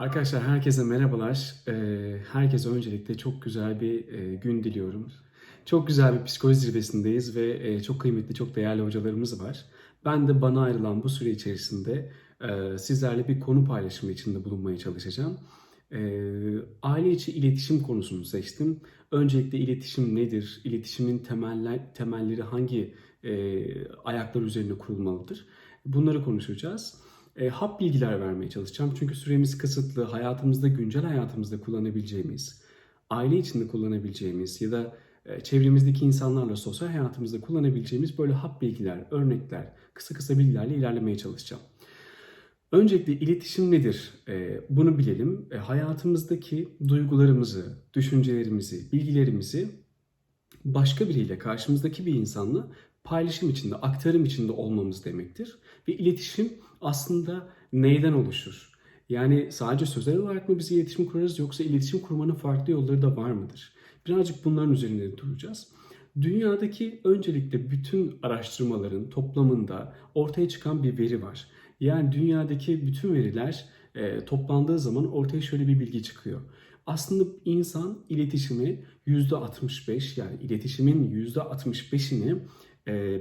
Arkadaşlar herkese merhabalar. Ee, herkese öncelikle çok güzel bir e, gün diliyorum. Çok güzel bir psikoloji zirvesindeyiz ve e, çok kıymetli, çok değerli hocalarımız var. Ben de bana ayrılan bu süre içerisinde e, sizlerle bir konu paylaşımı içinde bulunmaya çalışacağım. Aile içi iletişim konusunu seçtim. Öncelikle iletişim nedir? İletişimin temeller, temelleri hangi ayaklar üzerine kurulmalıdır? Bunları konuşacağız e, hap bilgiler vermeye çalışacağım. Çünkü süremiz kısıtlı. Hayatımızda, güncel hayatımızda kullanabileceğimiz, aile içinde kullanabileceğimiz ya da e, çevremizdeki insanlarla sosyal hayatımızda kullanabileceğimiz böyle hap bilgiler, örnekler, kısa kısa bilgilerle ilerlemeye çalışacağım. Öncelikle iletişim nedir? E, bunu bilelim. E, hayatımızdaki duygularımızı, düşüncelerimizi, bilgilerimizi başka biriyle, karşımızdaki bir insanla paylaşım içinde, aktarım içinde olmamız demektir. Ve iletişim aslında neyden oluşur? Yani sadece sözel olarak mı biz iletişim kurarız yoksa iletişim kurmanın farklı yolları da var mıdır? Birazcık bunların üzerinde duracağız. Dünyadaki öncelikle bütün araştırmaların toplamında ortaya çıkan bir veri var. Yani dünyadaki bütün veriler e, toplandığı zaman ortaya şöyle bir bilgi çıkıyor. Aslında insan iletişimi %65 yani iletişimin %65'ini e,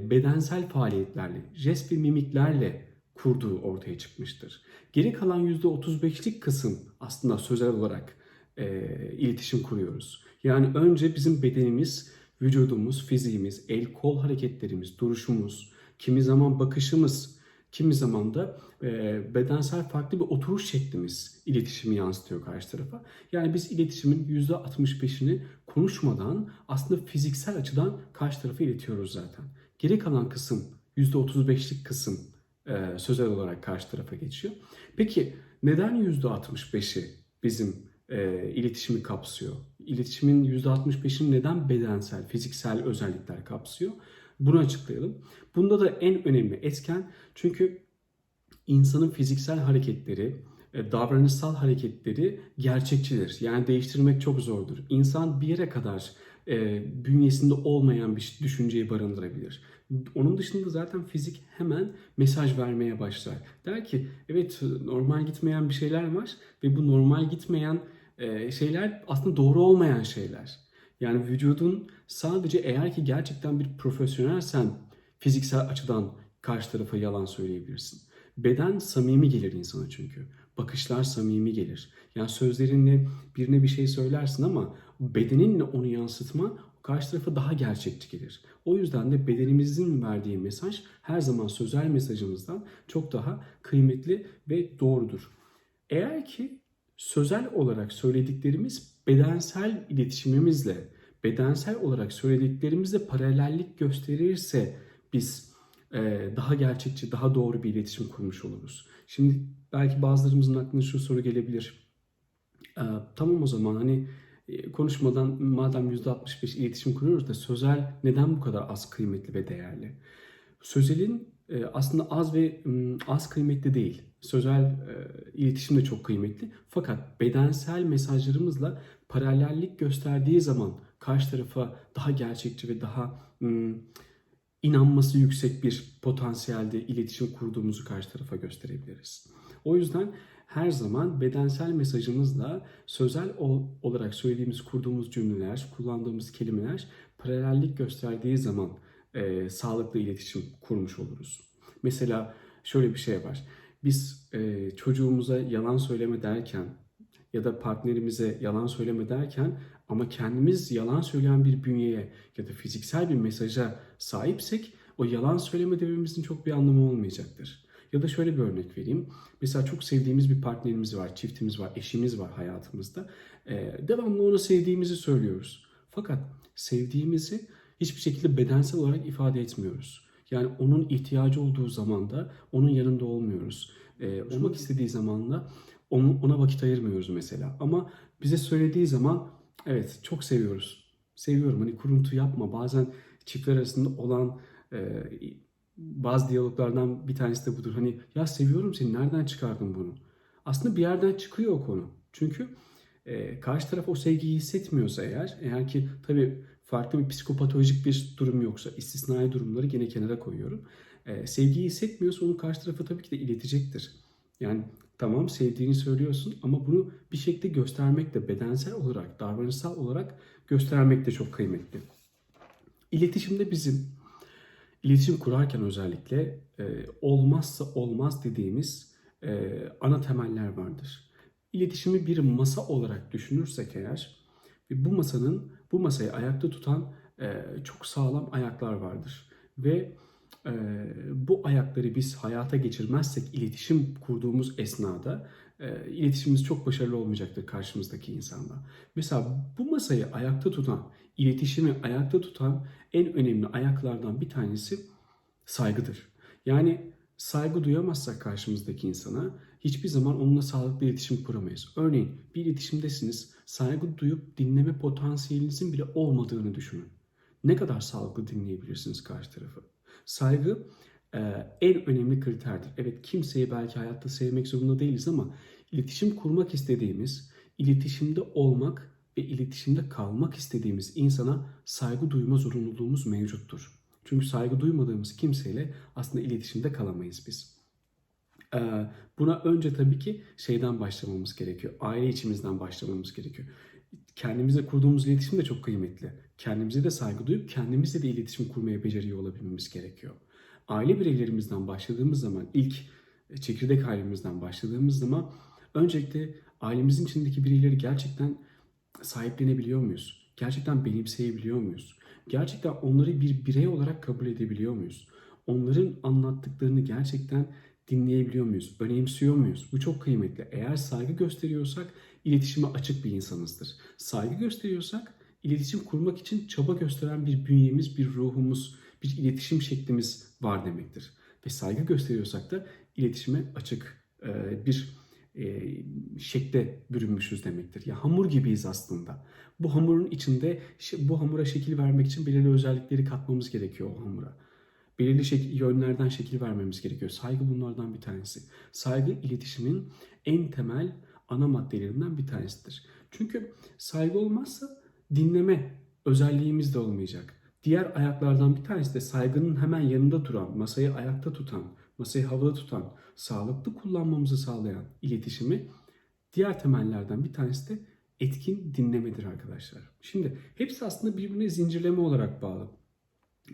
bedensel faaliyetlerle, jest ve mimiklerle kurduğu ortaya çıkmıştır. Geri kalan %35'lik kısım aslında sözel olarak e, iletişim kuruyoruz. Yani önce bizim bedenimiz, vücudumuz, fiziğimiz, el kol hareketlerimiz, duruşumuz, kimi zaman bakışımız, kimi zaman da e, bedensel farklı bir oturuş şeklimiz iletişimi yansıtıyor karşı tarafa. Yani biz iletişimin %65'ini konuşmadan aslında fiziksel açıdan karşı tarafa iletiyoruz zaten. Geri kalan kısım %35'lik kısım e, sözel olarak karşı tarafa geçiyor. Peki neden %65'i bizim e, iletişimi kapsıyor? İletişimin %65'ini neden bedensel, fiziksel özellikler kapsıyor? Bunu açıklayalım. Bunda da en önemli etken çünkü insanın fiziksel hareketleri, davranışsal hareketleri gerçekçidir. Yani değiştirmek çok zordur. İnsan bir yere kadar e, bünyesinde olmayan bir düşünceyi barındırabilir. Onun dışında zaten fizik hemen mesaj vermeye başlar. Der ki evet normal gitmeyen bir şeyler var ve bu normal gitmeyen e, şeyler aslında doğru olmayan şeyler. Yani vücudun sadece eğer ki gerçekten bir profesyonelsen fiziksel açıdan karşı tarafa yalan söyleyebilirsin. Beden samimi gelir insana çünkü. Bakışlar samimi gelir. Yani sözlerinle birine bir şey söylersin ama bedeninle onu yansıtma karşı tarafa daha gerçekçi gelir. O yüzden de bedenimizin verdiği mesaj her zaman sözel mesajımızdan çok daha kıymetli ve doğrudur. Eğer ki sözel olarak söylediklerimiz bedensel iletişimimizle, bedensel olarak söylediklerimizle paralellik gösterirse biz daha gerçekçi, daha doğru bir iletişim kurmuş oluruz. Şimdi belki bazılarımızın aklına şu soru gelebilir. E, tamam o zaman hani e, konuşmadan madem %65 iletişim kuruyoruz da sözel neden bu kadar az kıymetli ve değerli? Sözelin e, aslında az ve az kıymetli değil. Sözel e, iletişim de çok kıymetli. Fakat bedensel mesajlarımızla paralellik gösterdiği zaman karşı tarafa daha gerçekçi ve daha inanması yüksek bir potansiyelde iletişim kurduğumuzu karşı tarafa gösterebiliriz. O yüzden her zaman bedensel mesajımızla sözel olarak söylediğimiz, kurduğumuz cümleler, kullandığımız kelimeler paralellik gösterdiği zaman e, sağlıklı iletişim kurmuş oluruz. Mesela şöyle bir şey var. Biz e, çocuğumuza yalan söyleme derken ya da partnerimize yalan söyleme derken ama kendimiz yalan söyleyen bir bünyeye ya da fiziksel bir mesaja sahipsek o yalan söyleme dememizin çok bir anlamı olmayacaktır. Ya da şöyle bir örnek vereyim. Mesela çok sevdiğimiz bir partnerimiz var, çiftimiz var, eşimiz var hayatımızda. Ee, devamlı onu sevdiğimizi söylüyoruz. Fakat sevdiğimizi hiçbir şekilde bedensel olarak ifade etmiyoruz. Yani onun ihtiyacı olduğu zaman da onun yanında olmuyoruz. Ee, olmak istediği zaman da onu, ona vakit ayırmıyoruz mesela. Ama bize söylediği zaman evet çok seviyoruz. Seviyorum hani kuruntu yapma. Bazen çiftler arasında olan e, bazı diyaloglardan bir tanesi de budur. Hani ya seviyorum seni nereden çıkardın bunu? Aslında bir yerden çıkıyor o konu. Çünkü e, karşı taraf o sevgiyi hissetmiyorsa eğer, eğer ki tabii farklı bir psikopatolojik bir durum yoksa, istisnai durumları gene kenara koyuyorum. E, sevgiyi hissetmiyorsa onu karşı tarafa tabii ki de iletecektir. Yani Tamam sevdiğini söylüyorsun ama bunu bir şekilde göstermek de bedensel olarak, davranışsal olarak göstermek de çok kıymetli. İletişimde bizim iletişim kurarken özellikle e, olmazsa olmaz dediğimiz e, ana temeller vardır. İletişimi bir masa olarak düşünürsek eğer ve bu masanın bu masayı ayakta tutan e, çok sağlam ayaklar vardır ve e, bu ayakları biz hayata geçirmezsek iletişim kurduğumuz esnada e, iletişimimiz çok başarılı olmayacaktır karşımızdaki insanla. Mesela bu masayı ayakta tutan, iletişimi ayakta tutan en önemli ayaklardan bir tanesi saygıdır. Yani saygı duyamazsak karşımızdaki insana hiçbir zaman onunla sağlıklı iletişim kuramayız. Örneğin bir iletişimdesiniz, saygı duyup dinleme potansiyelinizin bile olmadığını düşünün. Ne kadar sağlıklı dinleyebilirsiniz karşı tarafı? Saygı e, en önemli kriterdir. Evet kimseyi belki hayatta sevmek zorunda değiliz ama iletişim kurmak istediğimiz, iletişimde olmak ve iletişimde kalmak istediğimiz insana saygı duyma zorunluluğumuz mevcuttur. Çünkü saygı duymadığımız kimseyle aslında iletişimde kalamayız biz. Ee, buna önce tabii ki şeyden başlamamız gerekiyor. Aile içimizden başlamamız gerekiyor. Kendimizle kurduğumuz iletişim de çok kıymetli. Kendimize de saygı duyup kendimizle de iletişim kurmaya beceriyor olabilmemiz gerekiyor. Aile bireylerimizden başladığımız zaman, ilk çekirdek ailemizden başladığımız zaman öncelikle ailemizin içindeki bireyleri gerçekten sahiplenebiliyor muyuz? Gerçekten benimseyebiliyor muyuz? Gerçekten onları bir birey olarak kabul edebiliyor muyuz? Onların anlattıklarını gerçekten dinleyebiliyor muyuz? Önemsiyor muyuz? Bu çok kıymetli. Eğer saygı gösteriyorsak iletişime açık bir insanızdır. Saygı gösteriyorsak iletişim kurmak için çaba gösteren bir bünyemiz, bir ruhumuz, bir iletişim şeklimiz var demektir. Ve saygı gösteriyorsak da iletişime açık e, bir e, şekle bürünmüşüz demektir. Ya hamur gibiyiz aslında. Bu hamurun içinde bu hamura şekil vermek için belirli özellikleri katmamız gerekiyor o hamura. Belirli şekil, yönlerden şekil vermemiz gerekiyor. Saygı bunlardan bir tanesi. Saygı iletişimin en temel ana maddelerinden bir tanesidir. Çünkü saygı olmazsa dinleme özelliğimiz de olmayacak. Diğer ayaklardan bir tanesi de saygının hemen yanında duran, masayı ayakta tutan, masayı havada tutan, sağlıklı kullanmamızı sağlayan iletişimi diğer temellerden bir tanesi de etkin dinlemedir arkadaşlar. Şimdi hepsi aslında birbirine zincirleme olarak bağlı.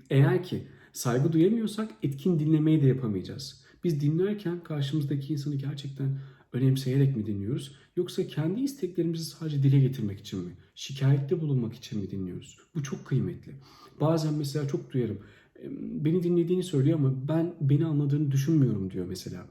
Eğer ki saygı duyamıyorsak etkin dinlemeyi de yapamayacağız. Biz dinlerken karşımızdaki insanı gerçekten önemseyerek mi dinliyoruz? Yoksa kendi isteklerimizi sadece dile getirmek için mi? Şikayette bulunmak için mi dinliyoruz? Bu çok kıymetli. Bazen mesela çok duyarım. Beni dinlediğini söylüyor ama ben beni anladığını düşünmüyorum diyor mesela.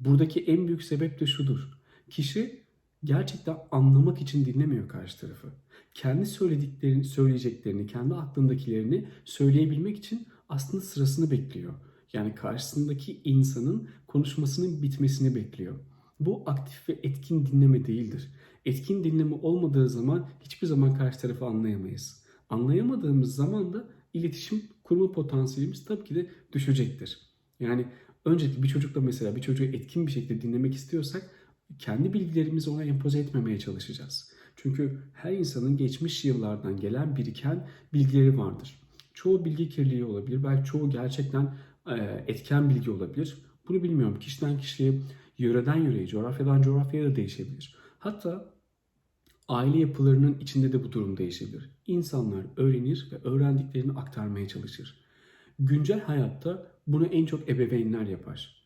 Buradaki en büyük sebep de şudur. Kişi gerçekten anlamak için dinlemiyor karşı tarafı. Kendi söylediklerini, söyleyeceklerini, kendi aklındakilerini söyleyebilmek için aslında sırasını bekliyor. Yani karşısındaki insanın konuşmasının bitmesini bekliyor. Bu aktif ve etkin dinleme değildir. Etkin dinleme olmadığı zaman hiçbir zaman karşı tarafı anlayamayız. Anlayamadığımız zaman da iletişim kurma potansiyelimiz tabii ki de düşecektir. Yani öncelikle bir çocukla mesela bir çocuğu etkin bir şekilde dinlemek istiyorsak kendi bilgilerimizi ona empoze etmemeye çalışacağız. Çünkü her insanın geçmiş yıllardan gelen biriken bilgileri vardır. Çoğu bilgi kirliliği olabilir. Belki çoğu gerçekten etken bilgi olabilir. Bunu bilmiyorum. Kişiden kişiye, yöreden yöreye, coğrafyadan coğrafyaya da değişebilir. Hatta aile yapılarının içinde de bu durum değişebilir. İnsanlar öğrenir ve öğrendiklerini aktarmaya çalışır. Güncel hayatta bunu en çok ebeveynler yapar.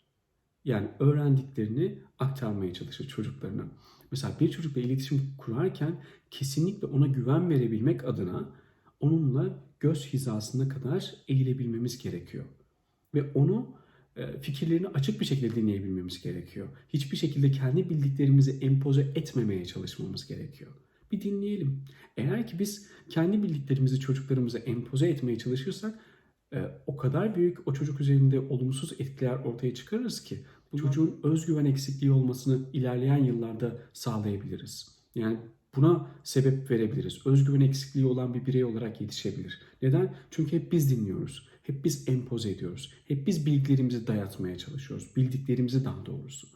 Yani öğrendiklerini aktarmaya çalışır çocuklarına. Mesela bir çocukla iletişim kurarken kesinlikle ona güven verebilmek adına onunla göz hizasına kadar eğilebilmemiz gerekiyor. Ve onu e, fikirlerini açık bir şekilde dinleyebilmemiz gerekiyor. Hiçbir şekilde kendi bildiklerimizi empoze etmemeye çalışmamız gerekiyor. Bir dinleyelim. Eğer ki biz kendi bildiklerimizi çocuklarımıza empoze etmeye çalışırsak e, o kadar büyük o çocuk üzerinde olumsuz etkiler ortaya çıkarırız ki bu çocuğun özgüven eksikliği olmasını ilerleyen yıllarda sağlayabiliriz. Yani buna sebep verebiliriz. Özgüven eksikliği olan bir birey olarak yetişebilir. Neden? Çünkü hep biz dinliyoruz. Hep biz empoze ediyoruz. Hep biz bilgilerimizi dayatmaya çalışıyoruz. Bildiklerimizi daha doğrusu.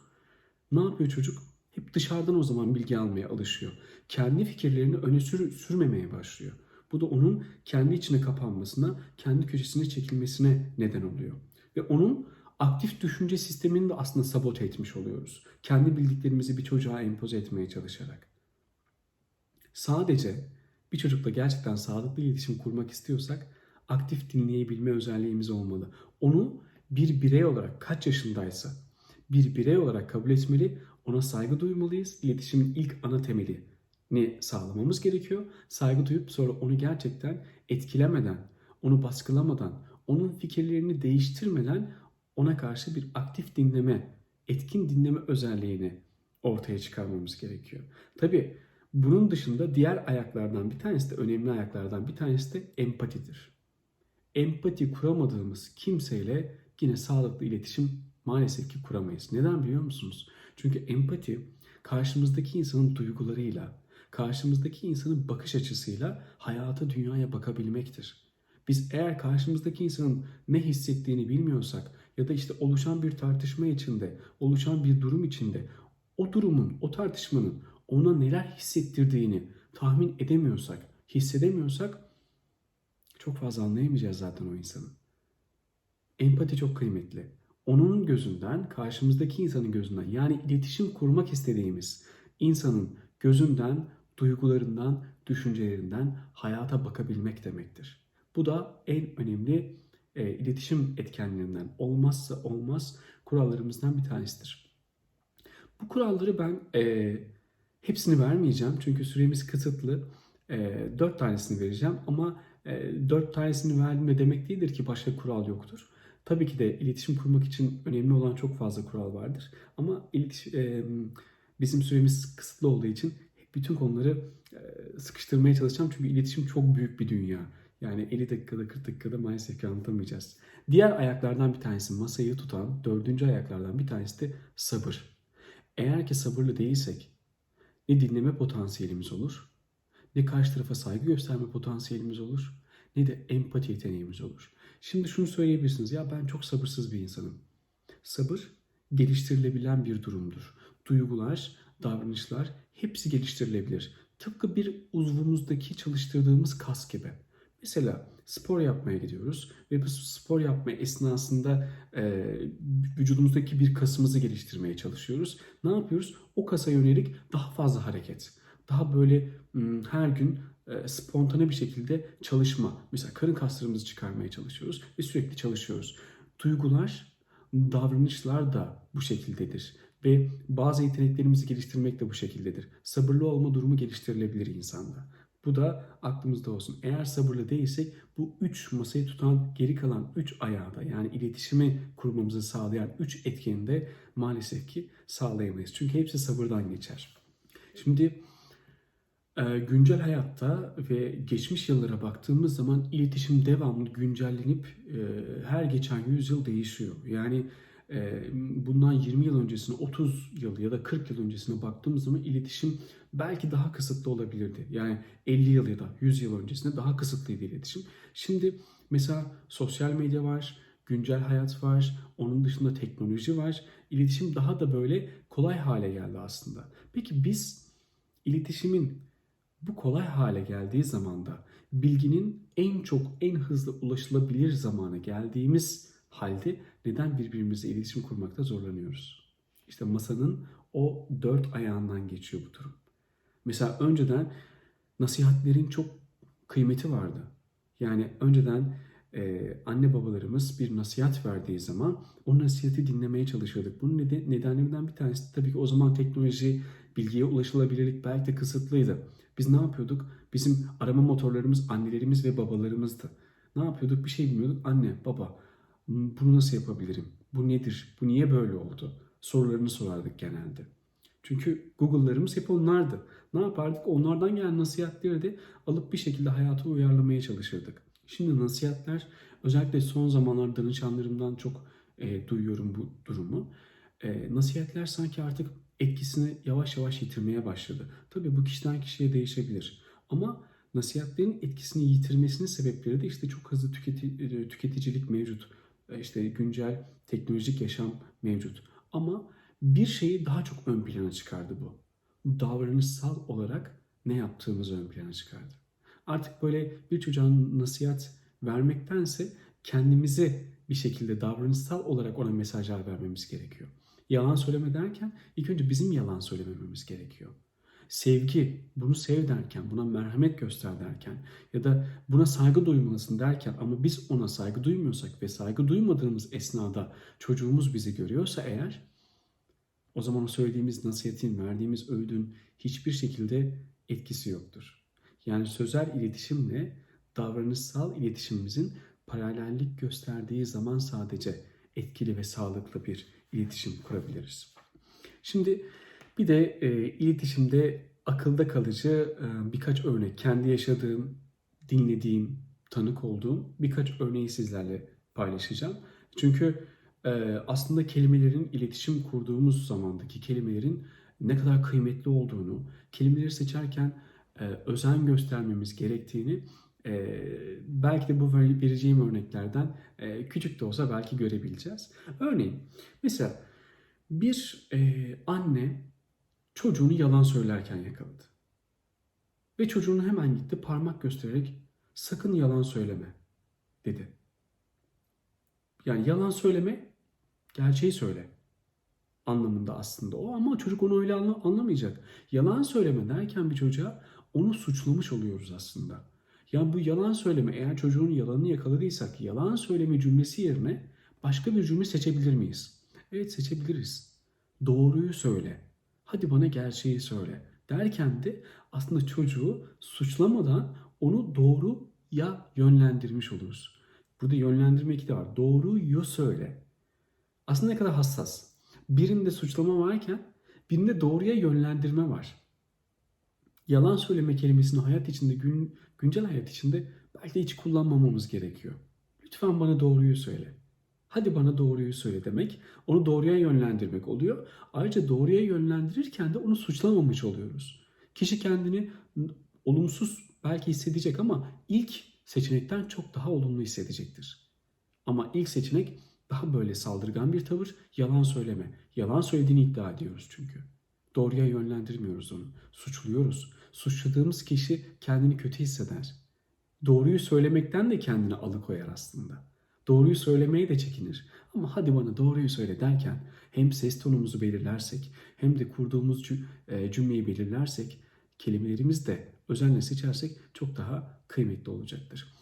Ne yapıyor çocuk? Hep dışarıdan o zaman bilgi almaya alışıyor. Kendi fikirlerini öne sür sürmemeye başlıyor. Bu da onun kendi içine kapanmasına, kendi köşesine çekilmesine neden oluyor. Ve onun aktif düşünce sistemini de aslında sabote etmiş oluyoruz. Kendi bildiklerimizi bir çocuğa empoze etmeye çalışarak. Sadece bir çocukla gerçekten sağlıklı iletişim kurmak istiyorsak aktif dinleyebilme özelliğimiz olmalı. Onu bir birey olarak kaç yaşındaysa bir birey olarak kabul etmeli, ona saygı duymalıyız. İletişimin ilk ana temeli ne sağlamamız gerekiyor. Saygı duyup sonra onu gerçekten etkilemeden, onu baskılamadan, onun fikirlerini değiştirmeden ona karşı bir aktif dinleme, etkin dinleme özelliğini ortaya çıkarmamız gerekiyor. Tabii bunun dışında diğer ayaklardan bir tanesi de önemli ayaklardan bir tanesi de empatidir. Empati kuramadığımız kimseyle yine sağlıklı iletişim maalesef ki kuramayız. Neden biliyor musunuz? Çünkü empati karşımızdaki insanın duygularıyla, karşımızdaki insanın bakış açısıyla hayata, dünyaya bakabilmektir. Biz eğer karşımızdaki insanın ne hissettiğini bilmiyorsak ya da işte oluşan bir tartışma içinde, oluşan bir durum içinde o durumun, o tartışmanın ona neler hissettirdiğini tahmin edemiyorsak, hissedemiyorsak çok fazla anlayamayacağız zaten o insanı. Empati çok kıymetli. Onun gözünden, karşımızdaki insanın gözünden yani iletişim kurmak istediğimiz insanın gözünden, duygularından, düşüncelerinden hayata bakabilmek demektir. Bu da en önemli e, iletişim etkenlerinden olmazsa olmaz kurallarımızdan bir tanesidir. Bu kuralları ben e, hepsini vermeyeceğim çünkü süremiz kısıtlı. E, dört tanesini vereceğim ama e, dört tanesini verdim de demek değildir ki başka kural yoktur. Tabii ki de iletişim kurmak için önemli olan çok fazla kural vardır. Ama iletişim, e, bizim süremiz kısıtlı olduğu için bütün konuları e, sıkıştırmaya çalışacağım. Çünkü iletişim çok büyük bir dünya. Yani 50 dakikada 40 dakikada maalesef ki anlatamayacağız. Diğer ayaklardan bir tanesi masayı tutan dördüncü ayaklardan bir tanesi de sabır. Eğer ki sabırlı değilsek ne dinleme potansiyelimiz olur, ne karşı tarafa saygı gösterme potansiyelimiz olur, ne de empati yeteneğimiz olur. Şimdi şunu söyleyebilirsiniz. Ya ben çok sabırsız bir insanım. Sabır geliştirilebilen bir durumdur. Duygular, davranışlar hepsi geliştirilebilir. Tıpkı bir uzvumuzdaki çalıştırdığımız kas gibi. Mesela spor yapmaya gidiyoruz ve bu spor yapma esnasında e, vücudumuzdaki bir kasımızı geliştirmeye çalışıyoruz. Ne yapıyoruz? O kasa yönelik daha fazla hareket. Daha böyle her gün e, spontane bir şekilde çalışma. Mesela karın kaslarımızı çıkarmaya çalışıyoruz ve sürekli çalışıyoruz. Duygular, davranışlar da bu şekildedir. Ve bazı yeteneklerimizi geliştirmek de bu şekildedir. Sabırlı olma durumu geliştirilebilir insanda. Bu da aklımızda olsun. Eğer sabırlı değilsek bu üç masayı tutan geri kalan üç ayağı da yani iletişimi kurmamızı sağlayan üç etkeni de maalesef ki sağlayamayız. Çünkü hepsi sabırdan geçer. Şimdi güncel hayatta ve geçmiş yıllara baktığımız zaman iletişim devamlı güncellenip e, her geçen yüzyıl değişiyor. Yani e, bundan 20 yıl öncesine, 30 yıl ya da 40 yıl öncesine baktığımız zaman iletişim belki daha kısıtlı olabilirdi. Yani 50 yıl ya da 100 yıl öncesinde daha kısıtlıydı iletişim. Şimdi mesela sosyal medya var, güncel hayat var, onun dışında teknoloji var. İletişim daha da böyle kolay hale geldi aslında. Peki biz iletişimin bu kolay hale geldiği zamanda bilginin en çok en hızlı ulaşılabilir zamana geldiğimiz halde neden birbirimizle iletişim kurmakta zorlanıyoruz? İşte masanın o dört ayağından geçiyor bu durum. Mesela önceden nasihatlerin çok kıymeti vardı. Yani önceden e, anne babalarımız bir nasihat verdiği zaman o nasihati dinlemeye çalışıyorduk. Bunun neden, nedenlerinden bir tanesi tabii ki o zaman teknoloji, bilgiye ulaşılabilirlik belki de kısıtlıydı. Biz ne yapıyorduk? Bizim arama motorlarımız annelerimiz ve babalarımızdı. Ne yapıyorduk? Bir şey bilmiyorduk. Anne, baba bunu nasıl yapabilirim? Bu nedir? Bu niye böyle oldu? Sorularını sorardık genelde. Çünkü Google'larımız hep onlardı. Ne yapardık? Onlardan gelen nasihatleri de alıp bir şekilde hayata uyarlamaya çalışırdık. Şimdi nasihatler özellikle son zamanlarda danışanlarımdan çok e, duyuyorum bu durumu. E, nasihatler sanki artık etkisini yavaş yavaş yitirmeye başladı. Tabii bu kişiden kişiye değişebilir. Ama nasihatlerin etkisini yitirmesinin sebepleri de işte çok hızlı tüketi, tüketicilik mevcut. E, işte güncel teknolojik yaşam mevcut. Ama bir şeyi daha çok ön plana çıkardı bu. Davranışsal olarak ne yaptığımızı ön plana çıkardı. Artık böyle bir çocuğa nasihat vermektense kendimize bir şekilde davranışsal olarak ona mesajlar vermemiz gerekiyor. Yalan söyleme derken ilk önce bizim yalan söylemememiz gerekiyor. Sevgi, bunu sev derken, buna merhamet göster derken ya da buna saygı duymalısın derken ama biz ona saygı duymuyorsak ve saygı duymadığımız esnada çocuğumuz bizi görüyorsa eğer o zaman o söylediğimiz nasihatin, verdiğimiz öğüdün hiçbir şekilde etkisi yoktur. Yani sözel iletişimle davranışsal iletişimimizin paralellik gösterdiği zaman sadece etkili ve sağlıklı bir iletişim kurabiliriz. Şimdi bir de e, iletişimde akılda kalıcı e, birkaç örnek, kendi yaşadığım, dinlediğim, tanık olduğum birkaç örneği sizlerle paylaşacağım. Çünkü e, aslında kelimelerin iletişim kurduğumuz zamandaki kelimelerin ne kadar kıymetli olduğunu, kelimeleri seçerken e, özen göstermemiz gerektiğini e, belki de bu vereceğim örneklerden e, küçük de olsa belki görebileceğiz. Örneğin mesela bir e, anne çocuğunu yalan söylerken yakaladı. Ve çocuğunu hemen gitti parmak göstererek sakın yalan söyleme dedi. Yani yalan söyleme, gerçeği söyle anlamında aslında o ama çocuk onu öyle anla- anlamayacak. Yalan söyleme derken bir çocuğa onu suçlamış oluyoruz aslında. Yani bu yalan söyleme eğer çocuğun yalanını yakaladıysak yalan söyleme cümlesi yerine başka bir cümle seçebilir miyiz? Evet seçebiliriz. Doğruyu söyle. Hadi bana gerçeği söyle. Derken de aslında çocuğu suçlamadan onu doğruya yönlendirmiş oluruz. Burada yönlendirme iki de var. Doğruyu söyle. Aslında ne kadar hassas. Birinde suçlama varken birinde doğruya yönlendirme var. Yalan söyleme kelimesini hayat içinde, gün, güncel hayat içinde belki de hiç kullanmamamız gerekiyor. Lütfen bana doğruyu söyle. Hadi bana doğruyu söyle demek onu doğruya yönlendirmek oluyor. Ayrıca doğruya yönlendirirken de onu suçlamamış oluyoruz. Kişi kendini olumsuz belki hissedecek ama ilk seçenekten çok daha olumlu hissedecektir. Ama ilk seçenek daha böyle saldırgan bir tavır, yalan söyleme. Yalan söylediğini iddia ediyoruz çünkü. Doğruya yönlendirmiyoruz onu. Suçluyoruz. Suçladığımız kişi kendini kötü hisseder. Doğruyu söylemekten de kendini alıkoyar aslında. Doğruyu söylemeye de çekinir. Ama hadi bana doğruyu söyle derken hem ses tonumuzu belirlersek hem de kurduğumuz e, cümleyi belirlersek kelimelerimiz de özenle seçersek çok daha kıymetli olacaktır.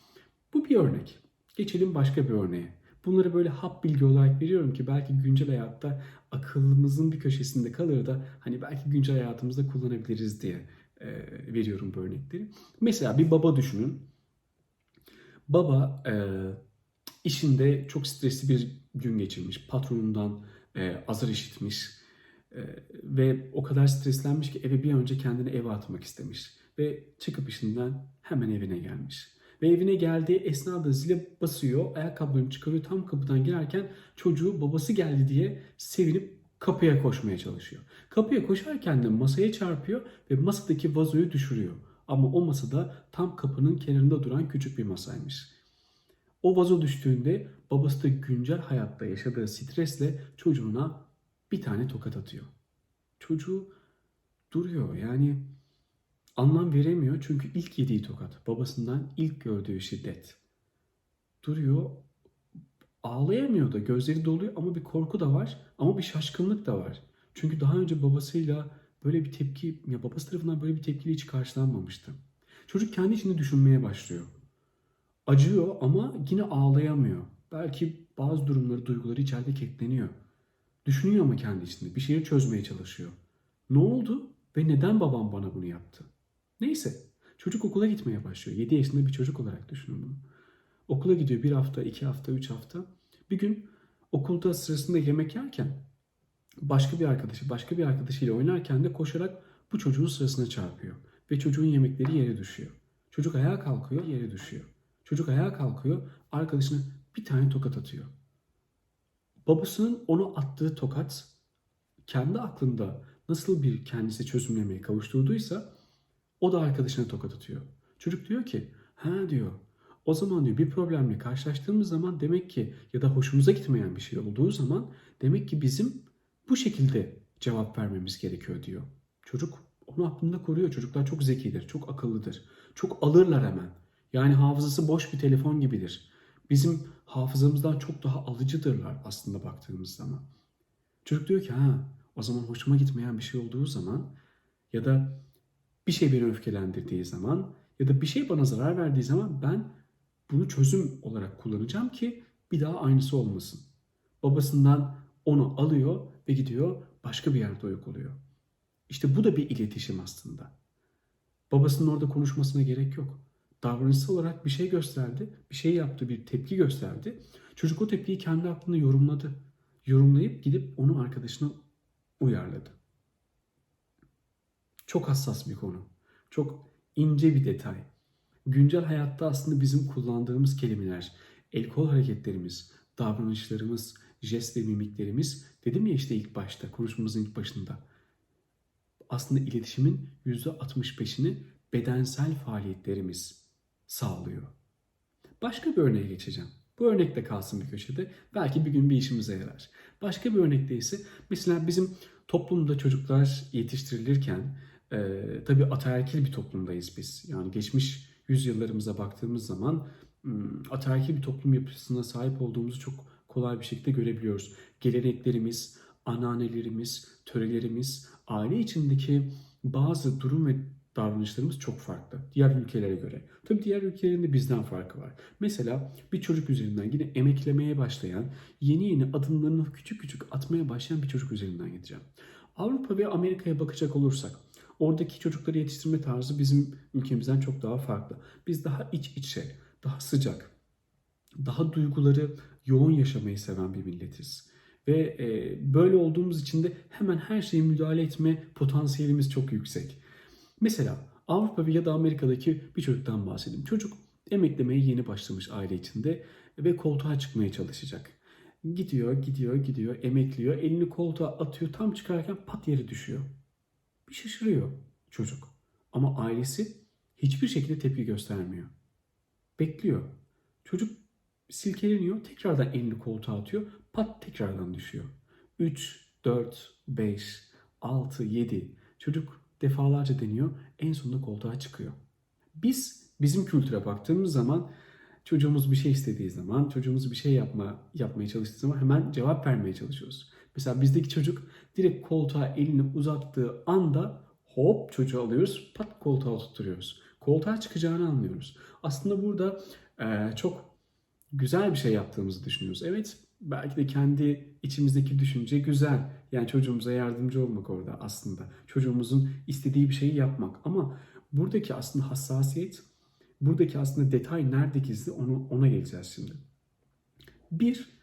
Bu bir örnek. Geçelim başka bir örneğe. Bunları böyle hap bilgi olarak veriyorum ki belki güncel hayatta akıllımızın bir köşesinde kalır da hani belki güncel hayatımızda kullanabiliriz diye e, veriyorum bu örnekleri. Mesela bir baba düşünün. Baba e, işinde çok stresli bir gün geçirmiş. Patronundan e, azar işitmiş. E, ve o kadar streslenmiş ki eve bir önce kendini eve atmak istemiş. Ve çıkıp işinden hemen evine gelmiş. Ve evine geldiği esnada zile basıyor, ayakkabılarını çıkarıyor. Tam kapıdan girerken çocuğu babası geldi diye sevinip kapıya koşmaya çalışıyor. Kapıya koşarken de masaya çarpıyor ve masadaki vazoyu düşürüyor. Ama o masada tam kapının kenarında duran küçük bir masaymış. O vazo düştüğünde babası da güncel hayatta yaşadığı stresle çocuğuna bir tane tokat atıyor. Çocuğu duruyor yani anlam veremiyor çünkü ilk yediği tokat, babasından ilk gördüğü şiddet. Duruyor, ağlayamıyor da, gözleri doluyor ama bir korku da var ama bir şaşkınlık da var. Çünkü daha önce babasıyla böyle bir tepki, ya babası tarafından böyle bir tepkiyle hiç karşılanmamıştı. Çocuk kendi içinde düşünmeye başlıyor. Acıyor ama yine ağlayamıyor. Belki bazı durumları, duyguları içeride kilitleniyor. Düşünüyor ama kendi içinde. Bir şeyi çözmeye çalışıyor. Ne oldu ve neden babam bana bunu yaptı? Neyse. Çocuk okula gitmeye başlıyor. 7 yaşında bir çocuk olarak düşünün bunu. Okula gidiyor bir hafta, iki hafta, üç hafta. Bir gün okulda sırasında yemek yerken başka bir arkadaşı, başka bir arkadaşıyla oynarken de koşarak bu çocuğun sırasına çarpıyor. Ve çocuğun yemekleri yere düşüyor. Çocuk ayağa kalkıyor, yere düşüyor. Çocuk ayağa kalkıyor, arkadaşına bir tane tokat atıyor. Babasının ona attığı tokat kendi aklında nasıl bir kendisi çözümlemeye kavuşturduysa o da arkadaşına tokat atıyor. Çocuk diyor ki ha diyor o zaman diyor bir problemle karşılaştığımız zaman demek ki ya da hoşumuza gitmeyen bir şey olduğu zaman demek ki bizim bu şekilde cevap vermemiz gerekiyor diyor. Çocuk onu aklında koruyor. Çocuklar çok zekidir, çok akıllıdır. Çok alırlar hemen. Yani hafızası boş bir telefon gibidir. bizim hafızamızdan çok daha alıcıdırlar aslında baktığımız zaman. Çocuk diyor ki ha o zaman hoşuma gitmeyen bir şey olduğu zaman ya da bir şey beni öfkelendirdiği zaman ya da bir şey bana zarar verdiği zaman ben bunu çözüm olarak kullanacağım ki bir daha aynısı olmasın. Babasından onu alıyor ve gidiyor başka bir yerde yok oluyor. İşte bu da bir iletişim aslında. Babasının orada konuşmasına gerek yok. Davranışsal olarak bir şey gösterdi, bir şey yaptı, bir tepki gösterdi. Çocuk o tepkiyi kendi aklında yorumladı. Yorumlayıp gidip onu arkadaşına uyarladı. Çok hassas bir konu. Çok ince bir detay. Güncel hayatta aslında bizim kullandığımız kelimeler, el kol hareketlerimiz, davranışlarımız, jest ve mimiklerimiz dedim ya işte ilk başta konuşmamızın ilk başında. Aslında iletişimin %65'ini bedensel faaliyetlerimiz sağlıyor. Başka bir örneğe geçeceğim. Bu örnek de kalsın bir köşede. Belki bir gün bir işimize yarar. Başka bir örnekte ise mesela bizim toplumda çocuklar yetiştirilirken e, tabii ataerkil bir toplumdayız biz. Yani geçmiş yüzyıllarımıza baktığımız zaman m, ataerkil bir toplum yapısına sahip olduğumuzu çok kolay bir şekilde görebiliyoruz. Geleneklerimiz, ananelerimiz, törelerimiz, aile içindeki bazı durum ve davranışlarımız çok farklı. Diğer ülkelere göre. Tabii diğer ülkelerin de bizden farkı var. Mesela bir çocuk üzerinden yine emeklemeye başlayan, yeni yeni adımlarını küçük küçük atmaya başlayan bir çocuk üzerinden gideceğim. Avrupa ve Amerika'ya bakacak olursak, oradaki çocukları yetiştirme tarzı bizim ülkemizden çok daha farklı. Biz daha iç içe, daha sıcak, daha duyguları yoğun yaşamayı seven bir milletiz. Ve e, böyle olduğumuz için de hemen her şeye müdahale etme potansiyelimiz çok yüksek. Mesela Avrupa ya da Amerika'daki bir çocuktan bahsedeyim. Çocuk emeklemeye yeni başlamış aile içinde ve koltuğa çıkmaya çalışacak. Gidiyor, gidiyor, gidiyor, emekliyor, elini koltuğa atıyor, tam çıkarken pat yere düşüyor. Bir şaşırıyor çocuk. Ama ailesi hiçbir şekilde tepki göstermiyor. Bekliyor. Çocuk silkeleniyor, tekrardan elini koltuğa atıyor, pat tekrardan düşüyor. 3, 4, 5, 6, 7. Çocuk defalarca deniyor, en sonunda koltuğa çıkıyor. Biz bizim kültüre baktığımız zaman çocuğumuz bir şey istediği zaman, çocuğumuz bir şey yapma yapmaya çalıştığı zaman hemen cevap vermeye çalışıyoruz. Mesela bizdeki çocuk direkt koltuğa elini uzattığı anda hop çocuğu alıyoruz, pat koltuğa oturtuyoruz. Koltuğa çıkacağını anlıyoruz. Aslında burada e, çok güzel bir şey yaptığımızı düşünüyoruz. Evet belki de kendi içimizdeki düşünce güzel. Yani çocuğumuza yardımcı olmak orada aslında. Çocuğumuzun istediği bir şeyi yapmak. Ama buradaki aslında hassasiyet, buradaki aslında detay nerede gizli onu ona geleceğiz şimdi. Bir,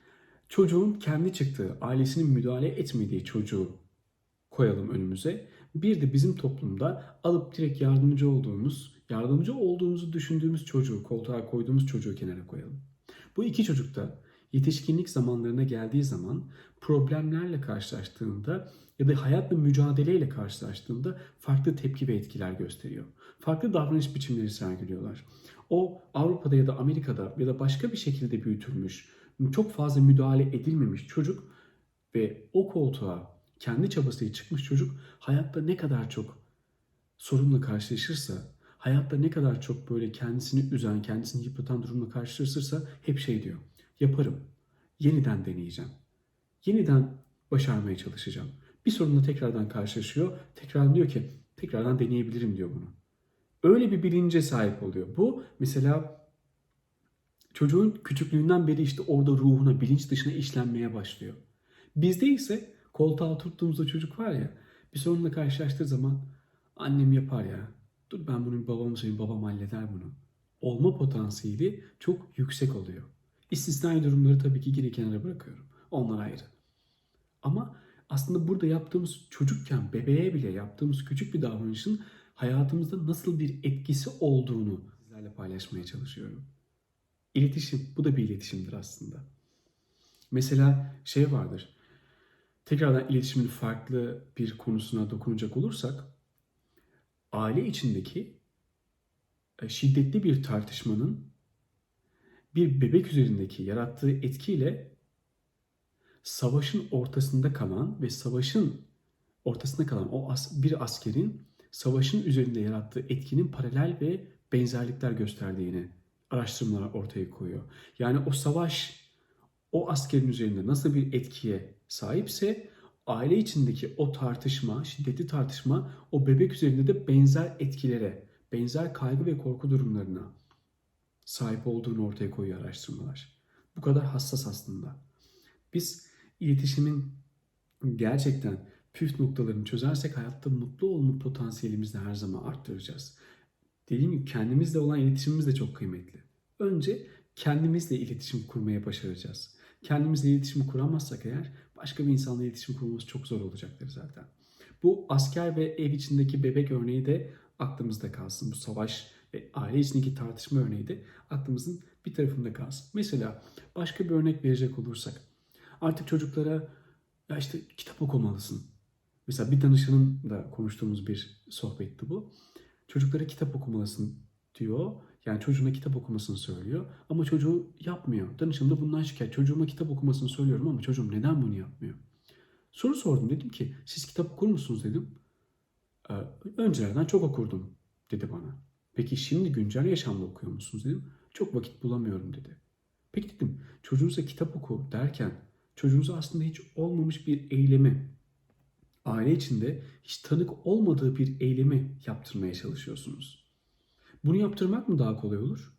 çocuğun kendi çıktığı, ailesinin müdahale etmediği çocuğu koyalım önümüze. Bir de bizim toplumda alıp direkt yardımcı olduğumuz, yardımcı olduğumuzu düşündüğümüz çocuğu, koltuğa koyduğumuz çocuğu kenara koyalım. Bu iki çocuk da yetişkinlik zamanlarına geldiği zaman problemlerle karşılaştığında ya da hayatla mücadeleyle karşılaştığında farklı tepki ve etkiler gösteriyor. Farklı davranış biçimleri sergiliyorlar. O Avrupa'da ya da Amerika'da ya da başka bir şekilde büyütülmüş, çok fazla müdahale edilmemiş çocuk ve o koltuğa kendi çabasıyla çıkmış çocuk hayatta ne kadar çok sorunla karşılaşırsa, hayatta ne kadar çok böyle kendisini üzen, kendisini yıpratan durumla karşılaşırsa hep şey diyor. Yaparım. Yeniden deneyeceğim. Yeniden başarmaya çalışacağım. Bir sorunla tekrardan karşılaşıyor. Tekrar diyor ki tekrardan deneyebilirim diyor bunu. Öyle bir bilince sahip oluyor. Bu mesela çocuğun küçüklüğünden beri işte orada ruhuna, bilinç dışına işlenmeye başlıyor. Bizde ise koltuğa oturttuğumuzda çocuk var ya bir sorunla karşılaştığı zaman annem yapar ya. Dur ben bunu babama söyleyeyim babam halleder bunu. Olma potansiyeli çok yüksek oluyor. İstisnai durumları tabii ki yine kenara bırakıyorum. Onlar ayrı. Ama aslında burada yaptığımız çocukken bebeğe bile yaptığımız küçük bir davranışın hayatımızda nasıl bir etkisi olduğunu sizlerle paylaşmaya çalışıyorum. İletişim, bu da bir iletişimdir aslında. Mesela şey vardır. Tekrardan iletişimin farklı bir konusuna dokunacak olursak, aile içindeki e, şiddetli bir tartışmanın bir bebek üzerindeki yarattığı etkiyle savaşın ortasında kalan ve savaşın ortasında kalan o as bir askerin savaşın üzerinde yarattığı etkinin paralel ve benzerlikler gösterdiğini araştırmalar ortaya koyuyor. Yani o savaş o askerin üzerinde nasıl bir etkiye sahipse aile içindeki o tartışma, şiddetli tartışma o bebek üzerinde de benzer etkilere, benzer kaygı ve korku durumlarına sahip olduğunu ortaya koyuyor araştırmalar. Bu kadar hassas aslında. Biz iletişimin gerçekten püf noktalarını çözersek hayatta mutlu olma potansiyelimizi her zaman arttıracağız. Dediğim gibi kendimizle olan iletişimimiz de çok kıymetli. Önce kendimizle iletişim kurmaya başaracağız. Kendimizle iletişim kuramazsak eğer başka bir insanla iletişim kurmamız çok zor olacaktır zaten. Bu asker ve ev içindeki bebek örneği de aklımızda kalsın. Bu savaş ve aile içindeki tartışma örneği de aklımızın bir tarafında kalsın. Mesela başka bir örnek verecek olursak artık çocuklara ya işte kitap okumalısın. Mesela bir danışanımla konuştuğumuz bir sohbetti bu. Çocuklara kitap okumalısın diyor. Yani çocuğuna kitap okumasını söylüyor. Ama çocuğu yapmıyor. Danışanım da bundan şikayet. Çocuğuma kitap okumasını söylüyorum ama çocuğum neden bunu yapmıyor? Soru sordum. Dedim ki siz kitap okur musunuz dedim. "Ee, öncelerden çok okurdum dedi bana. Peki şimdi güncel yaşamda okuyor musunuz dedim. Çok vakit bulamıyorum dedi. Peki dedim çocuğunuza kitap oku derken çocuğunuza aslında hiç olmamış bir eylemi aile içinde hiç tanık olmadığı bir eylemi yaptırmaya çalışıyorsunuz. Bunu yaptırmak mı daha kolay olur?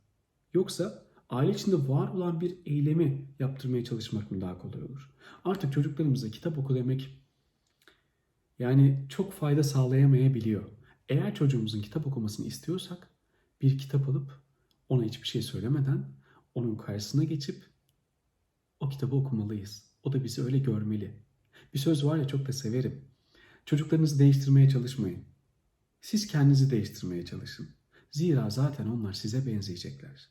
Yoksa aile içinde var olan bir eylemi yaptırmaya çalışmak mı daha kolay olur? Artık çocuklarımıza kitap oku demek yani çok fayda sağlayamayabiliyor. Eğer çocuğumuzun kitap okumasını istiyorsak bir kitap alıp ona hiçbir şey söylemeden onun karşısına geçip o kitabı okumalıyız. O da bizi öyle görmeli. Bir söz var ya çok da severim. Çocuklarınızı değiştirmeye çalışmayın. Siz kendinizi değiştirmeye çalışın. Zira zaten onlar size benzeyecekler.